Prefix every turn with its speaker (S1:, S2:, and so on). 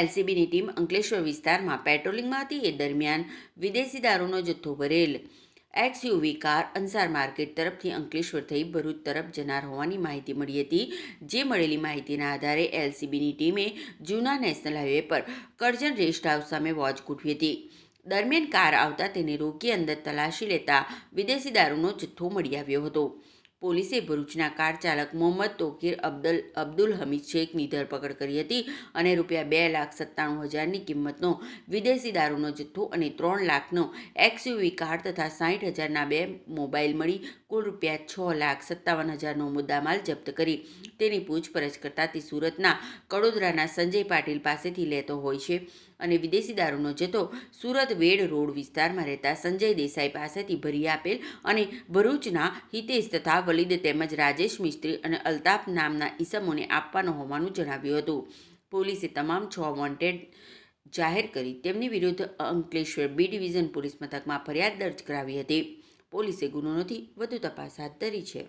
S1: એલસીબીની team Ankleshwar વિસ્તારમાં પેટ્રોલિંગમાં હતી. એ દરમિયાન વિદેશી દારૂનો જથ્થો ભરેલ એક્સયુવી કાર અંસાર માર્કેટ તરફથી અંકલેશ્વર થઈ ભરૂચ તરફ જનાર હોવાની માહિતી મળી હતી. જે મળેલી માહિતીના આધારે એલસીબીની ટીમે જૂના નેશનલ હાઈવે પર કરજણ રેસ્ટ હાઉસ સામે વોચ ગોઠવી હતી. દરમિયાન કાર આવતા તેને રોકી અંદર તલાશી લેતા વિદેશી દારૂનો જથ્થો મળી આવ્યો હતો. પોલીસે ભરૂચના કાર ચાલક મોહમ્મદ તોકીર અબ્દુલ અબ્દુલ હમીદ શેખની ધરપકડ કરી હતી અને રૂપિયા બે લાખ સત્તાણું હજારની કિંમતનો વિદેશી દારૂનો જથ્થો અને ત્રણ લાખનો એક્સયુવી કાર તથા સાઠ હજારના બે મોબાઈલ મળી કુલ રૂપિયા છ લાખ સત્તાવન હજારનો મુદ્દામાલ જપ્ત કરી. તેની પૂછપરછ કરતા તે સુરતના કડોદરાના સંજય પાટીલ પાસેથી લેતો હોય છે. અને વિદેશી દારૂનો જથ્થો સુરત વેડ રોડ વિસ્તારમાં રહેતા સંજય દેસાઈ પાસેથી ભરી આપેલ અને ભરૂચના હિતેશ તથા વલીદ તેમજ રાજેશ મિસ્ત્રી અને અલ્તાફ નામના ઈસમોને આપવાનો હોવાનું જણાવ્યું હતું. પોલીસે તમામ છ વોન્ટેડ જાહેર કરી તેમની વિરુદ્ધ અંકલેશ્વર બી ડિવિઝન પોલીસ મથકમાં ફરિયાદ દર્જ કરાવી હતી. પોલીસે ગુનો નથી વધુ તપાસ હાથ ધરી છે.